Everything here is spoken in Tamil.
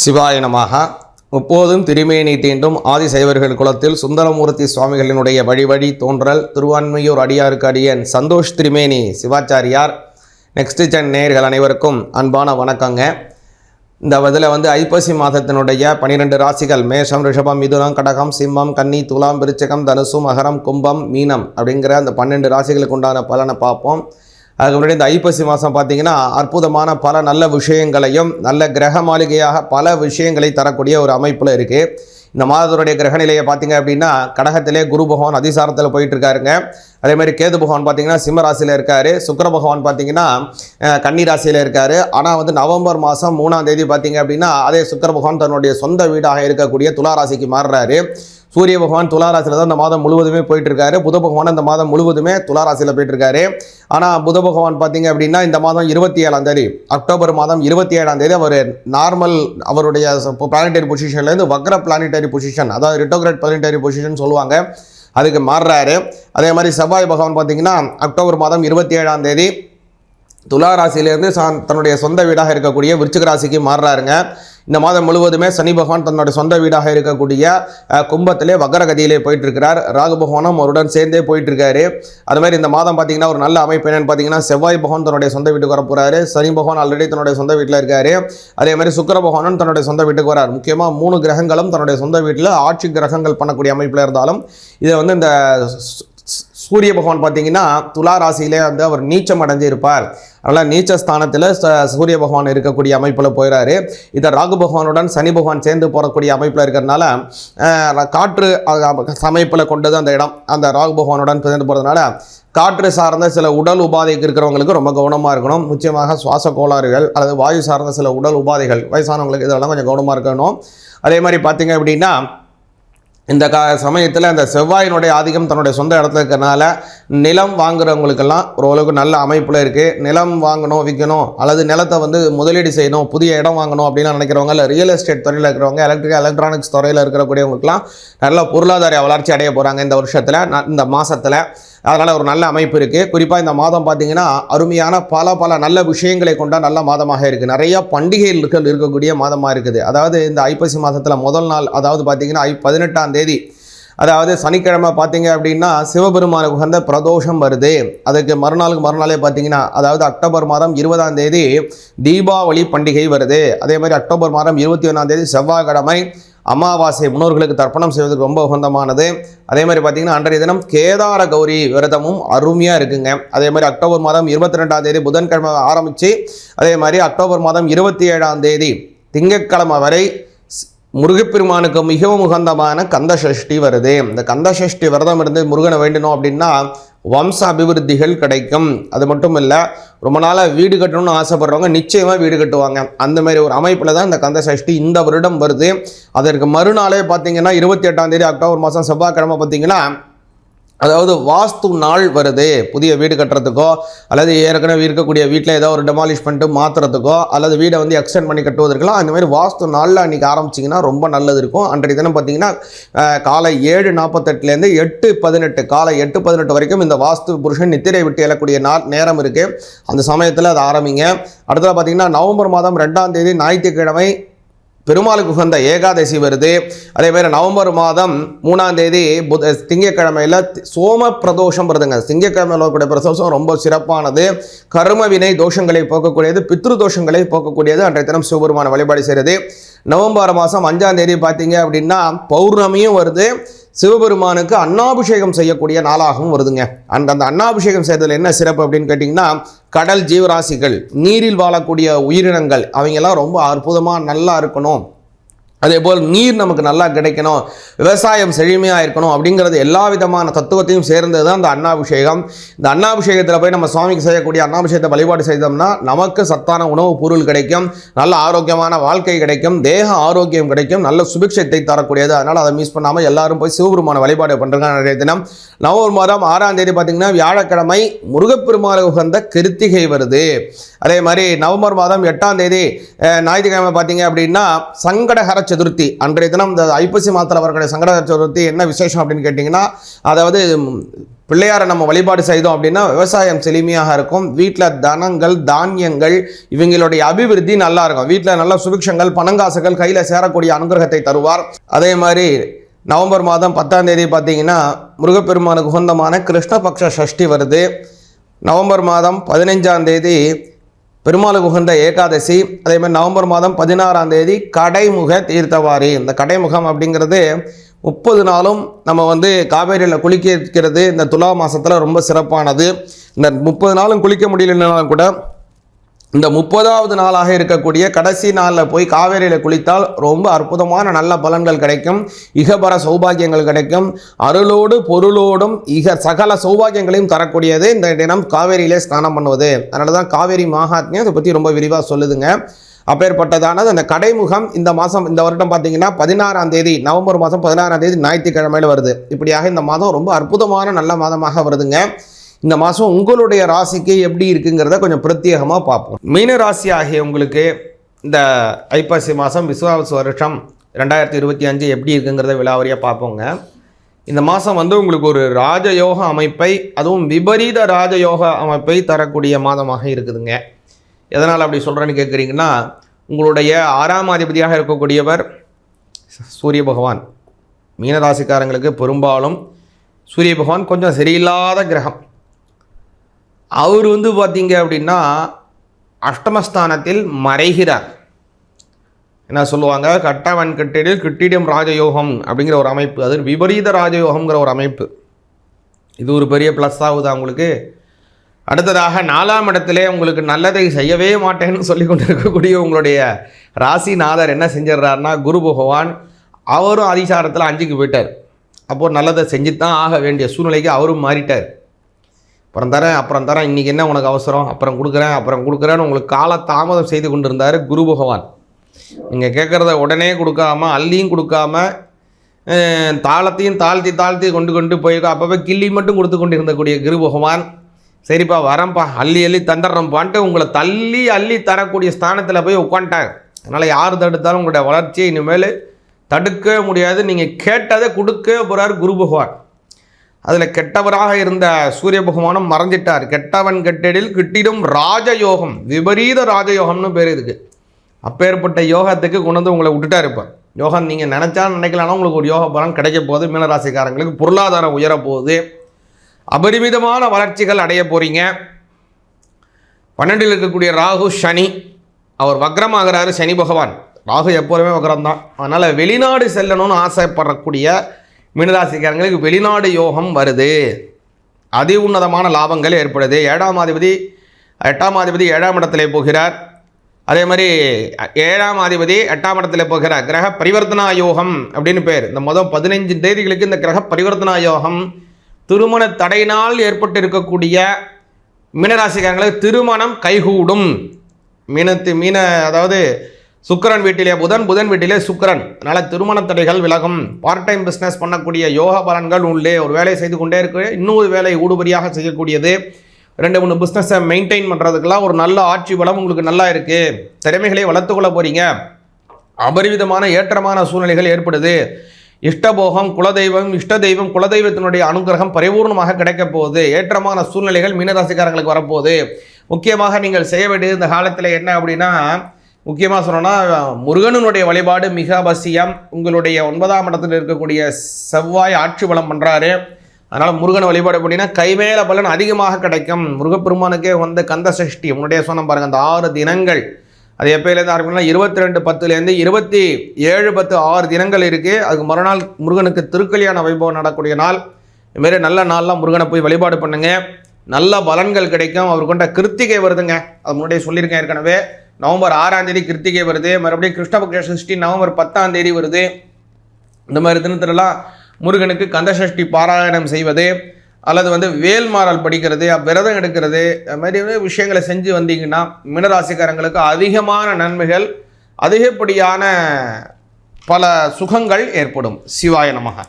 சிவாயனமாக முப்போதும் திருமேனி தீண்டும் ஆதிசைவர்கள் குலத்தில் சுந்தரமூர்த்தி சுவாமிகளினுடைய வழிவழி தோன்றல் திருவான்மையூர் அடியாருக்கு அடியன் சந்தோஷ் திருமேனி சிவாச்சாரியார். நெக்ஸ்ட் சென் நேயர்கள் அனைவருக்கும் அன்பான வணக்கங்க. இந்த இதில் வந்து ஐப்பசி மாதத்தினுடைய பனிரெண்டு ராசிகள் மேஷம் ரிஷபம் மிதுனம் கடகம் சிம்மம் கன்னி துலாம் விருச்சகம் தனுசு மகரம் கும்பம் மீனம் அப்படிங்கிற அந்த பன்னெண்டு ராசிகளுக்கு உண்டான பலனை பார்ப்போம். அதுக்கு முன்னாடி இந்த ஐப்பசி மாதம் பார்த்தீங்கன்னா அற்புதமான பல நல்ல விஷயங்களையும் நல்ல கிரக மாளிகையாக பல விஷயங்களை தரக்கூடிய ஒரு அமைப்பில் இருக்குது இந்த மாதத்துடைய கிரக நிலையை பார்த்தீங்க அப்படின்னா கடகத்திலே குரு பகவான் அதிசாரத்தில் போயிட்டு இருக்காருங்க அதே மாதிரி கேது பகவான் பார்த்தீங்கன்னா சிம்ம ராசியில் இருக்காரு. சுக்கிர பகவான் பார்த்தீங்கன்னா கன்னி ராசியில் இருக்கார். ஆனால் வந்து நவம்பர் மாதம் மூணாம் தேதி பார்த்தீங்க அப்படின்னா அதே சுக்கர பகவான் தன்னுடைய சொந்த வீடாக இருக்கக்கூடிய துலா ராசிக்கு மாறுறாரு. சூரிய பகவான் துளாராசியில் தான் இந்த மாதம் முழுவதுமே போயிட்டு இருக்காரு புத பகவான் இந்த மாதம் முழுவதுமே துளாராசியில் போயிட்டுருக்காரு. போயிட்டு இருக்காரு ஆனால் புத பகவான் பார்த்தீங்க அப்படின்னா இந்த மாதம் இருபத்தி ஏழாம் தேதி அக்டோபர் மாதம் இருபத்தி ஏழாம் தேதி அவர் நார்மல் அவருடைய பிளானட்டரி பொசிஷன்லேருந்து வக்ர பிளானட்டரி பொசிஷன் அதாவது ரிட்டோகிரேட் பிளானட்டரி பொசிஷன் சொல்லுவாங்க. அதுக்கு மாறுறாரு. அதே மாதிரி செவ்வாய் பகவான் பார்த்தீங்கன்னா அக்டோபர் மாதம் இருபத்தி ஏழாம் தேதி துலா ராசியிலேருந்து தன்னுடைய சொந்த வீடாக இருக்கக்கூடிய விருச்சிக ராசிக்கு மாறுறாருங்க. இந்த மாதம் முழுவதுமே சனி பகவான் தன்னுடைய சொந்த வீடாக இருக்கக்கூடிய கும்பத்திலே வக்கரகதியிலே போயிட்டு இருக்கிறார் ராகு பகவானும் அவருடன் சேர்ந்தே போயிட்டு இருக்காரு அது மாதிரி இந்த மாதம் பார்த்தீங்கன்னா ஒரு நல்ல அமைப்பு என்னன்னு பார்த்தீங்கன்னா செவ்வாய் பகவான் தன்னுடைய சொந்த வீட்டுக்கு வர போறாரு சனி பகவான் ஆல்ரெடி தன்னுடைய சொந்த வீட்டில் இருக்காரு. அதே மாதிரி சுக்கர பகவானும் தன்னுடைய சொந்த வீட்டுக்கு வரார். முக்கியமாக மூணு கிரகங்களும் தன்னுடைய சொந்த வீட்டில் ஆட்சி கிரகங்கள் பண்ணக்கூடிய அமைப்பில் இருந்தாலும் இதை வந்து இந்த சூரிய பகவான் பார்த்தீங்கன்னா துலா ராசியிலே வந்து அவர் நீச்சம் அடைஞ்சு இருப்பார் அதனால் நீச்ச ஸ்தானத்தில் ச- சூரிய பகவான் இருக்கக்கூடிய அமைப்பில் போயிறாரு. இதை ராகு பகவானுடன் சனி பகவான் சேர்ந்து போகக்கூடிய அமைப்பில் இருக்கிறதுனால காற்று அமைப்பில் கொண்டது அந்த இடம். அந்த ராகு பகவானுடன் சேர்ந்து போகிறதுனால காற்று சார்ந்த சில உடல் உபாதைக்கு இருக்கிறவங்களுக்கு ரொம்ப கவனமாக இருக்கணும். முக்கியமாக சுவாச கோளாறுகள் அல்லது வாயு சார்ந்த சில உடல் உபாதைகள் வயசானவங்களுக்கு இதெல்லாம் கொஞ்சம் கவனமாக இருக்கணும். அதே மாதிரி பார்த்தீங்க அப்படின்னா இந்த கா சமயத்தில் அந்த செவ்வாயினுடைய ஆதிக்கம் தன்னுடைய சொந்த இடத்துல இருக்கிறனால நிலம் வாங்குறவங்களுக்கெல்லாம் ஓரளவுக்கு நல்ல அமைப்பில் இருக்குது நிலம் வாங்கணும் விற்கணும் அல்லது நிலத்தை வந்து முதலீடு செய்யணும் புதிய இடம் வாங்கணும் அப்படின்னு நினைக்கிறவங்க இல்லை ரியல் எஸ்டேட் துறையில் இருக்கிறவங்க எலக்ட்ரிக் எலக்ட்ரானிக்ஸ் துறையில் இருக்கக்கூடியவங்களுக்குலாம் நல்ல பொருளாதார வளர்ச்சி அடைய போகிறாங்க இந்த வருஷத்தில் இந்த மாதத்தில் அதனால் ஒரு நல்ல அமைப்பு இருக்குது குறிப்பாக இந்த மாதம் பார்த்தீங்கன்னா அருமையான பல பல நல்ல விஷயங்களை கொண்ட நல்ல மாதமாக இருக்குது நிறையா பண்டிகைகள் இருக்கக்கூடிய மாதமாக இருக்குது. அதாவது இந்த ஐப்பசி மாதத்தில் முதல் நாள் அதாவது பார்த்தீங்கன்னா ஐ பதினெட்டாம் தேதி. அதாவது சனிக்கிழமை பார்த்தீங்க அப்படின்னா சிவபெருமானுக்கு உகந்த பிரதோஷம் வருது. அதுக்கு மறுநாளுக்கு மறுநாளே பார்த்தீங்கன்னா அதாவது அக்டோபர் மாதம் இருபதாம் தேதி தீபாவளி பண்டிகை வருது. அதே மாதிரி அக்டோபர் மாதம் இருபத்தி ஒன்றாம் தேதி செவ்வாய்க்கிழமை அமாவாசை முன்னோர்களுக்கு தர்ப்பணம் செய்வதற்கு ரொம்ப உகந்தமானது. அதே மாதிரி பார்த்தீங்கன்னா அன்றைய தினம் கேதார கௌரி விரதமும் அருமையாக இருக்குங்க. அதே மாதிரி அக்டோபர் மாதம் இருபத்தி ரெண்டாம் தேதி புதன்கிழமை ஆரம்பித்து அதே மாதிரி அக்டோபர் மாதம் இருபத்தி ஏழாம் தேதி திங்கட்கிழமை வரை முருகப்பெருமானுக்கு மிகவும் உகந்தமான கந்த சஷ்டி வருது. இந்த கந்த சஷ்டி விரதம் இருந்து முருகனை வேண்டணும் அப்படின்னா வம்ச அபிவிருத்திகள் கிடைக்கும். அது மட்டும் இல்லை ரொம்ப நாளாக வீடு கட்டணும்னு ஆசைப்படுறவங்க நிச்சயமாக வீடு கட்டுவாங்க. அந்த மாதிரி ஒரு அமைப்பில் தான் இந்த கந்த சஷ்டி இந்த வருடம் வருது. அதற்கு மறுநாளே பார்த்தீங்கன்னா இருபத்தி எட்டாம் தேதி அக்டோபர் மாதம் செவ்வாய்க்கிழமை பார்த்தீங்கன்னா அதாவது வாஸ்து நாள் வருது புதிய வீடு கட்டுறதுக்கோ அல்லது ஏற்கனவே இருக்கக்கூடிய வீட்டில் ஏதோ ஒரு டெமாலிஷ் பண்ணிட்டு மாற்றுறதுக்கோ அல்லது வீடை வந்து எக்ஸ்டெண்ட் பண்ணி கட்டுவதற்கெல்லாம் அந்த மாதிரி வாஸ்து நாளில் அன்றைக்கி ஆரம்பிச்சிங்கன்னா ரொம்ப நல்லது இருக்கும். அன்றைய தினம் பார்த்தீங்கன்னா காலை ஏழு நாற்பத்தெட்டுலேருந்து எட்டு பதினெட்டு காலை எட்டு பதினெட்டு வரைக்கும் இந்த வாஸ்து புருஷன் நித்திரை விட்டு எழக்கூடிய நாள் நேரம் இருக்குது அந்த சமயத்தில் அதை ஆரம்பிங்க. அடுத்தது பார்த்தீங்கன்னா நவம்பர் மாதம் ரெண்டாம் தேதி ஞாயிற்றுக்கிழமை பெருமாளுக்கு உகந்த ஏகாதசி வருது. அதே மாதிரி நவம்பர் மாதம் மூணாம் தேதி புத திங்கக்கிழமையில் சோம பிரதோஷம் வருதுங்க. திங்கக்கிழமையில் வரக்கூடிய பிரதோஷம் ரொம்ப சிறப்பானது. கர்ம வினை தோஷங்களை போக்கக்கூடியது பித்ரு தோஷங்களை போக்கக்கூடியது. அன்றைய தினம் சிவபெருமான வழிபாடு செய்கிறது நவம்பர் மாதம் அஞ்சாம் தேதி பார்த்தீங்க அப்படின்னா பௌர்ணமியும் வருது. சிவபெருமானுக்கு அன்னாபிஷேகம் செய்யக்கூடிய நாளாகவும் வருதுங்க. அந்த அந்த அன்னாபிஷேகம் செய்ததில் என்ன சிறப்பு அப்படின்னு கேட்டிங்கன்னா கடல் ஜீவராசிகள் நீரில் வாழக்கூடிய உயிரினங்கள் அவங்கெல்லாம் ரொம்ப அற்புதமாக நல்லா இருக்கணும். அதே போல் நீர் நமக்கு நல்லா கிடைக்கணும் விவசாயம் செழுமையாக இருக்கணும் அப்படிங்கிறது எல்லா விதமான தத்துவத்தையும் சேர்ந்தது தான் இந்த அன்னாபிஷேகம். இந்த அன்னாபிஷேகத்தில் போய் நம்ம சுவாமிக்கு செய்யக்கூடிய அன்னாபிஷேகத்தை வழிபாடு செய்தோம்னா நமக்கு சத்தான உணவுப் பொருள் கிடைக்கும் நல்ல ஆரோக்கியமான வாழ்க்கை கிடைக்கும் தேக ஆரோக்கியம் கிடைக்கும் நல்ல சுபிக்ஷத்தை தரக்கூடியது. அதனால் அதை மிஸ் பண்ணாமல் எல்லாரும் போய் சிவபெருமான வழிபாடு பண்ணுறாங்க நிறைய தினம். நவம்பர் மாதம் ஆறாம் தேதி பார்த்தீங்கன்னா வியாழக்கிழமை முருகப்பெருமாள் உகந்த கிருத்திகை வருது. அதே மாதிரி நவம்பர் மாதம் எட்டாம் தேதி ஞாயிற்றுக்கிழமை பார்த்தீங்க அப்படின்னா சங்கடகர சதுர்த்தி. அன்றைய தினம் இந்த ஐப்பசி மாதத்தில் வரக்கூடிய சங்கடகர சதுர்த்தி என்ன விசேஷம் அப்படின்னு கேட்டிங்கன்னா அதாவது பிள்ளையாரை நம்ம வழிபாடு செய்தோம் அப்படின்னா விவசாயம் செழுமையாக இருக்கும். வீட்டில் தனங்கள் தானியங்கள் இவங்களுடைய அபிவிருத்தி நல்லா இருக்கும். வீட்டில் நல்ல சுபிக்ஷங்கள் பணங்காசுகள் கையில் சேரக்கூடிய அனுகிரகத்தை தருவார். அதே மாதிரி நவம்பர் மாதம் பத்தாம் தேதி பார்த்தீங்கன்னா முருகப்பெருமானுக்கு உகந்தமான கிருஷ்ணபக்ஷ சஷ்டி வருது. நவம்பர் மாதம் பதினைஞ்சாம் தேதி பெருமாளுக்கு உகந்த ஏகாதசி அதே மாதிரி நவம்பர் மாதம் பதினாறாம் தேதி கடைமுக தீர்த்தவாரி. இந்த கடைமுகம் அப்படிங்கிறது முப்பது நாளும் நம்ம வந்து காவேரியில் குளிக்க இருக்கிறது இந்த துலா மாதத்தில் ரொம்ப சிறப்பானது. இந்த முப்பது நாளும் குளிக்க முடியலனாலும் கூட இந்த முப்பதாவது நாளாக இருக்கக்கூடிய கடைசி நாளில் போய் காவேரியில் குளித்தால் ரொம்ப அற்புதமான நல்ல பலன்கள் கிடைக்கும். இகபர சௌபாகியங்கள் கிடைக்கும். அருளோடு பொருளோடும் இக சகல சௌபாகியங்களையும் தரக்கூடியது இந்த தினம் காவேரியிலே ஸ்நானம் பண்ணுவது. அதனால தான் காவேரி மகாத்மியம் இதை பற்றி ரொம்ப விரிவாக சொல்லுதுங்க. அப்பேற்பட்டதானது அந்த கடைமுகம் இந்த மாதம் இந்த வருடம் பார்த்தீங்கன்னா பதினாறாம் தேதி நவம்பர் மாதம் பதினாறாம் தேதி ஞாயிற்றுக்கிழமையில் வருது. இப்படியாக இந்த மாதம் ரொம்ப அற்புதமான நல்ல மாதமாக வருதுங்க. இந்த மாதம் உங்களுடைய ராசிக்கு எப்படி இருக்குங்கிறத கொஞ்சம் பிரத்யேகமாக பார்ப்போம். மீன ராசி ஆகிய உங்களுக்கு இந்த ஐப்பசி மாதம் விசுவாச வருஷம் ரெண்டாயிரத்தி இருபத்தி அஞ்சு எப்படி இருக்குங்கிறத விலாவரியாக பார்ப்போங்க. இந்த மாதம் வந்து உங்களுக்கு ஒரு ராஜயோக அமைப்பை அதுவும் விபரீத ராஜயோக அமைப்பை தரக்கூடிய மாதமாக இருக்குதுங்க. எதனால் அப்படி சொல்கிறேன்னு கேட்குறீங்கன்னா உங்களுடைய ஆறாம் அதிபதியாக இருக்கக்கூடியவர் சூரிய பகவான். மீனராசிக்காரங்களுக்கு பெரும்பாலும் சூரிய பகவான் கொஞ்சம் சரியில்லாத கிரகம். அவர் வந்து பார்த்தீங்க அப்படின்னா அஷ்டமஸ்தானத்தில் மறைகிறார். என்ன சொல்லுவாங்க? கட்டவன் கட்டிடில் கிட்டிடம் ராஜயோகம் அப்படிங்கிற ஒரு அமைப்பு. அது விபரீத ராஜயோகம்ங்கிற ஒரு அமைப்பு. இது ஒரு பெரிய ப்ளஸ் ஆகுதா அவங்களுக்கு அடுத்ததாக நாலாம் இடத்திலே உங்களுக்கு நல்லதை செய்யவே மாட்டேன்னு சொல்லி கொண்டு இருக்கக்கூடிய உங்களுடைய ராசிநாதர் என்ன செஞ்சிடுறாருன்னா குரு பகவான் அவரும் அதிசாரத்தில் அஞ்சுக்கு போயிட்டார். அப்போது நல்லதை செஞ்சு தான் ஆக வேண்டிய சூழ்நிலைக்கு அவரும் மாறிட்டார். அப்புறம் தரேன் அப்புறம் தரேன். இன்றைக்கி என்ன உனக்கு அவசரம்? அப்புறம் கொடுக்குறேன் அப்புறம் கொடுக்குறேன்னு உங்களுக்கு கால தாமதம் செய்து கொண்டு இருந்தார் குரு பகவான். நீங்கள் கேட்குறத உடனே கொடுக்காம அள்ளியும் கொடுக்காம தாளத்தையும் தாழ்த்தி தாழ்த்தி கொண்டு கொண்டு போய் அப்பப்போ கிள்ளி மட்டும் கொடுத்து கொண்டு இருந்தக்கூடிய குரு பகவான். சரிப்பா வரேன்ப்பா அள்ளி அள்ளி தந்துடுறேன்ப்பான்ட்டு உங்களை தள்ளி அள்ளி தரக்கூடிய ஸ்தானத்தில் போய் உட்காந்துட்டாங்க அதனால் யார் தடுத்தாலும் உங்களுடைய வளர்ச்சியை இனிமேல் தடுக்கவே முடியாது. நீங்கள் கேட்டதை கொடுக்கவே போகிறார் குரு பகவான். அதில் கெட்டவராக இருந்த சூரிய பகவானும் மறைஞ்சிட்டார். கெட்டவன் கெட்டடில் கிட்டிடும் ராஜயோகம் விபரீத ராஜயோகம்னு பேர் இதுக்கு. அப்பேற்பட்ட யோகத்துக்கு கொண்டு வந்து உங்களை விட்டுட்டார் இருப்பார் யோகம் நீங்கள் நினச்சா நினைக்கலனா உங்களுக்கு ஒரு யோக பலன் கிடைக்க போகுது. மீனராசிக்காரங்களுக்கு பொருளாதாரம் உயர போகுது. அபரிமிதமான வளர்ச்சிகள் அடைய போகிறீங்க பன்னெண்டில் இருக்கக்கூடிய ராகு சனி. அவர் வக்ரமாகிறாரு சனி பகவான். ராகு எப்போதுமே வக்ரம் தான் அதனால் வெளிநாடு செல்லணும்னு ஆசைப்படக்கூடிய மீனராசிக்காரங்களுக்கு வெளிநாடு யோகம் வருது. அதி உன்னதமான லாபங்கள் ஏற்படுது. ஏழாம் அதிபதி எட்டாம் அதிபதி ஏழாம் இடத்துல போகிறார். அதே மாதிரி ஏழாம் அதிபதி எட்டாம் இடத்துல போகிறார். கிரக பரிவர்த்தனா யோகம் அப்படின்னு பேர். இந்த மொதல் பதினைஞ்சு தேதிகளுக்கு இந்த கிரக பரிவர்த்தனா யோகம் திருமண தடையினால் ஏற்பட்டு இருக்கக்கூடிய மீனராசிக்காரங்களுக்கு திருமணம் கைகூடும். மீனத்து மீன அதாவது சுக்கிரன் வீட்டிலே புதன் புதன் வீட்டிலே சுக்கிரன். அதனால் திருமண தடைகள் விலகும். பார்ட் டைம் பிஸ்னஸ் பண்ணக்கூடிய யோக பலன்கள் உள்ளே ஒரு வேலையை செய்து கொண்டே இருக்கு. இன்னொரு வேலை ஊடுபடியாக செய்யக்கூடியது. ரெண்டு மூணு பிஸ்னஸை மெயின்டைன் பண்ணுறதுக்கெல்லாம் ஒரு நல்ல ஆட்சி பலம் உங்களுக்கு நல்லா இருக்குது திறமைகளை வளர்த்துக்கொள்ள போகிறீங்க அபரிவிதமான ஏற்றமான சூழ்நிலைகள் ஏற்படுது. இஷ்டபோகம் குலதெய்வம் இஷ்ட தெய்வம் குலதெய்வத்தினுடைய அனுகிரகம் பரிபூர்ணமாக கிடைக்கப் போகுது. ஏற்றமான சூழ்நிலைகள் மீனராசிக்காரங்களுக்கு வரப்போகுது. முக்கியமாக நீங்கள் செய்ய வேண்டியது இந்த காலத்தில் என்ன அப்படின்னா முக்கியமாக சொன்னோன்னா முருகனுடைய வழிபாடு மிக அவசியம். உங்களுடைய ஒன்பதாம் இடத்தில் இருக்கக்கூடிய செவ்வாய் ஆட்சி பலம் பண்ணுறாரு அதனால் முருகன் வழிபாடு பண்ணினா கைமேல பலன் அதிகமாக கிடைக்கும். முருகப்பெருமானுக்கே வந்த கந்த சஷ்டி உன்னுடைய சொன்ன பாருங்கள் அந்த ஆறு தினங்கள். அது எப்போலேருந்து ஆரம்பிக்கலாம் இருபத்தி ரெண்டு பத்துலேருந்து இருபத்தி ஏழு பத்து ஆறு தினங்கள் இருக்குது அதுக்கு மறுநாள் முருகனுக்கு திருக்கல்யாண வைபவம் நடக்கூடிய நாள். இதுமாரி நல்ல நாள்லாம் முருகனை போய் வழிபாடு பண்ணுங்கள் நல்ல பலன்கள் கிடைக்கும். அவர் கொண்ட கிருத்திகை வருதுங்க. அது முன்னாடியே சொல்லியிருக்கேன் ஏற்கனவே. நவம்பர் ஆறாம் தேதி கிருத்திகை வருது மறுபடியும் கிருஷ்ணபக்ஷ சஷ்டி நவம்பர் பத்தாம் தேதி வருது. இந்த மாதிரி தினத்திலலாம் முருகனுக்கு கந்தசஷ்டி பாராயணம் செய்வது அல்லது வந்து வேல்மாறல் படிக்கிறது விரதம் எடுக்கிறது அது மாதிரி விஷயங்களை செஞ்சு வந்தீங்கன்னா மினராசிக்காரங்களுக்கு அதிகமான நன்மைகள் அதிகப்படியான பல சுகங்கள் ஏற்படும். சிவாய நமக.